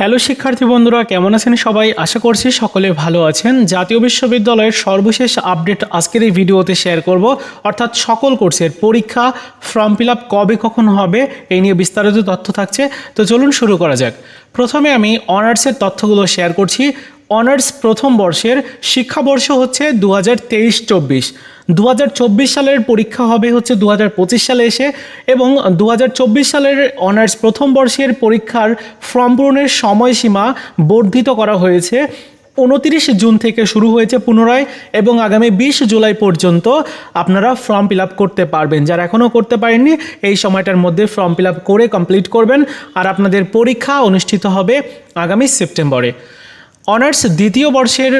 Hello শিক্ষার্থী বন্ধুরা, কেমন আছেন সবাই? আশা করছি সকলে ভালো আছেন। জাতীয় বিশ্ববিদ্যালয়ের সর্বশেষ আপডেট আজকের এই ভিডিওতে শেয়ার করব। অর্থাৎ সকল কোর্সের পরীক্ষা ফর্ম ফিল কবে, কখন হবে, এই নিয়ে বিস্তারিত তথ্য থাকছে। তো চলুন শুরু করা যাক। প্রথমে আমি অনার্সের তথ্যগুলো শেয়ার করছি। অনার্স প্রথম বর্ষের শিক্ষাবর্ষ হচ্ছে দু হাজার তেইশ চব্বিশ। দু সালের পরীক্ষা হবে হচ্ছে দু হাজার পঁচিশ সালে এসে এবং দু হাজার চব্বিশ সালের অনার্স প্রথম বর্ষের পরীক্ষার ফর্ম পূরণের সময়সীমা বর্ধিত করা হয়েছে। উনতিরিশ জুন থেকে শুরু হয়েছে পুনরায় এবং আগামী বিশ জুলাই পর্যন্ত আপনারা ফর্ম ফিল আপ করতে পারবেন। যারা এখনও করতে পারেননি, এই সময়টার মধ্যে ফর্ম ফিল আপ করে কমপ্লিট করবেন। আর আপনাদের পরীক্ষা অনুষ্ঠিত হবে আগামী সেপ্টেম্বরে। অনার্স দ্বিতীয় বর্ষের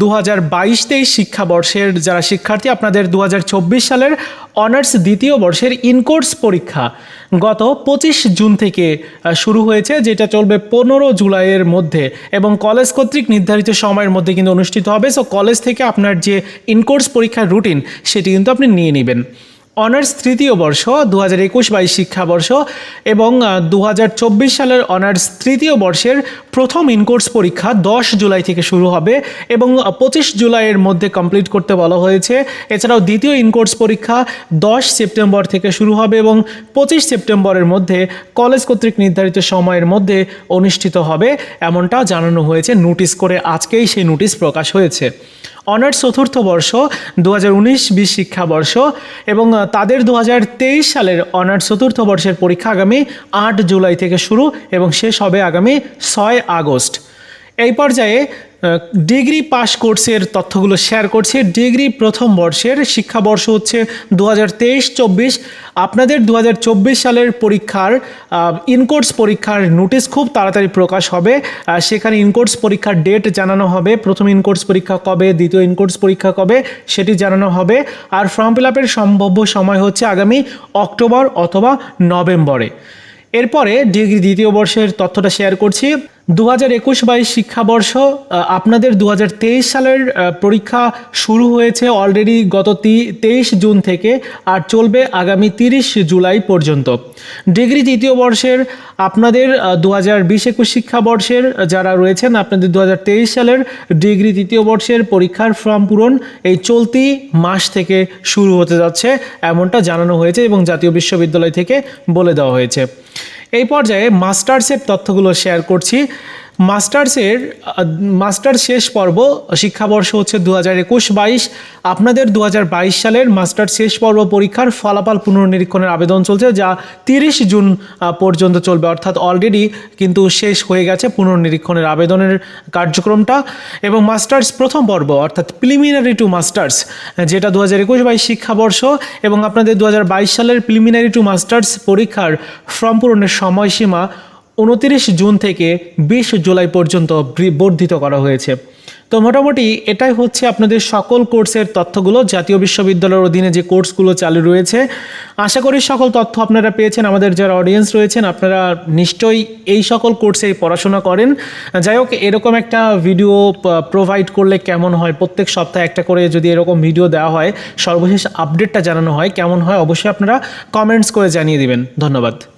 দু হাজার বাইশ তেইশ শিক্ষাবর্ষের যারা শিক্ষার্থী, আপনাদের দু হাজার চব্বিশ সালের অনার্স দ্বিতীয় বর্ষের ইনকোর্স পরীক্ষা গত পঁচিশ জুন থেকে শুরু হয়েছে, যেটা চলবে পনেরো জুলাইয়ের মধ্যে এবং কলেজ কর্তৃক নির্ধারিত সময়ের মধ্যে কিন্তু অনুষ্ঠিত হবে। সো কলেজ থেকে আপনার যে ইনকোর্স পরীক্ষার রুটিন সেটি কিন্তু আপনি নিয়ে নেবেন। অনার্স তৃতীয় বর্ষ দু হাজার একুশ বাইশ শিক্ষাবর্ষ এবং দু হাজার চব্বিশ সালের অনার্স তৃতীয় বর্ষের প্রথম ইনকোর্স পরীক্ষা দশ জুলাই থেকে শুরু হবে এবং পঁচিশ জুলাইয়ের মধ্যে কমপ্লিট করতে বলা হয়েছে। এছাড়াও দ্বিতীয় ইনকোর্স পরীক্ষা দশ সেপ্টেম্বর থেকে শুরু হবে এবং পঁচিশ সেপ্টেম্বরের মধ্যে কলেজ কর্তৃক নির্ধারিত সময়ের মধ্যে অনুষ্ঠিত হবে। এমনটা জানানো হয়েছে, নোটিশ করে আজকেই সেই নোটিশ প্রকাশ হয়েছে। অনার্স চতুর্থ বর্ষ দু হাজার উনিশ বিশ শিক্ষাবর্ষ এবং তাদের দু হাজার তেইশ সালের অনার্স চতুর্থ বর্ষের পরীক্ষা আগামী আট জুলাই থেকে শুরু এবং শেষ হবে আগামী ছয় আগস্ট। এই পর্যায়ে ডিগ্রি পাস কোর্সের তথ্যগুলো শেয়ার করছি। ডিগ্রি প্রথম বর্ষের শিক্ষাবর্ষ হচ্ছে দু হাজার আপনাদের দু হাজার চব্বিশ সালের পরীক্ষার ইনকোর্স পরীক্ষার নোটিশ খুব তাড়াতাড়ি প্রকাশ হবে। সেখানে ইনকোর্স পরীক্ষার ডেট জানানো হবে। প্রথম ইনকোর্স পরীক্ষা কবে, দ্বিতীয় ইনকোর্স পরীক্ষা কবে, সেটি জানানো হবে। আর ফর্ম ফিল আপের সম্ভাব্য সময় হচ্ছে আগামী অক্টোবর অথবা নভেম্বরে। এরপরে ডিগ্রি দ্বিতীয় বর্ষের তথ্যটা শেয়ার করছি। দু হাজার একুশ বাইশ শিক্ষাবর্ষ আপনাদের দু হাজার তেইশ সালের পরীক্ষা শুরু হয়েছে অলরেডি গত তেইশ জুন থেকে আর চলবে আগামী তিরিশ জুলাই পর্যন্ত। ডিগ্রি তৃতীয় বর্ষের আপনাদের দু হাজার বিশ একুশ শিক্ষাবর্ষের যারা রয়েছেন, আপনাদের দু হাজার তেইশ সালের ডিগ্রি তৃতীয় বর্ষের পরীক্ষার ফর্ম পূরণ এই চলতি মাস থেকে শুরু হতে যাচ্ছে, এমনটা জানানো হয়েছে এবং জাতীয় বিশ্ববিদ্যালয় থেকে বলে দেওয়া হয়েছে। এই পর্যায়ে মাস্টার্সের তথ্যগুলো শেয়ার করছি। মাস্টার্সের মাস্টার শেষ পর্ব, শিক্ষাবর্ষ হচ্ছে দু হাজার একুশ বাইশ। আপনাদের দু হাজার বাইশ সালের মাস্টার শেষ পর্ব পরীক্ষার ফলাফল পুনর্নিরীক্ষণের আবেদন চলছে, যা তিরিশ জুন পর্যন্ত চলবে। অর্থাৎ অলরেডি কিন্তু শেষ হয়ে গেছে পুনর্নিরীক্ষণের আবেদনের কার্যক্রমটা। এবং মাস্টার্স প্রথম পর্ব, অর্থাৎ প্রিলিমিনারি টু মাস্টার্স যেটা দু হাজার একুশ বাইশ শিক্ষাবর্ষ। এবং আপনাদের দু হাজার বাইশ সালের প্রিলিমিনারি টু মাস্টার্স পরীক্ষার ফর্ম পূরণের সময়সীমা উনতিরিশ জুন থেকে বিশ জুলাই পর্যন্ত বর্ধিত করা হয়েছে। তো মোটামুটি এটাই হচ্ছে আপনাদের সকল কোর্সের তথ্যগুলো। জাতীয় বিশ্ববিদ্যালয়ের অধীনে যে কোর্সগুলো চালু রয়েছে, আশা করি সকল তথ্য আপনারা পেয়েছেন, আমাদের যারা অডিয়েন্স রয়েছেন, আপনারা নিশ্চয়ই এই সকল কোর্সে পড়াশোনা করেন। যাই হোক, এরকম একটা ভিডিও প্রোভাইড করলে কেমন হয়? প্রত্যেক সপ্তাহে একটা করে যদি এরকম ভিডিও দেওয়া হয়, সর্বশেষ আপডেটটা জানানো হয়, কেমন হয়, অবশ্যই আপনারা কমেন্টস করে জানিয়ে দেবেন। ধন্যবাদ।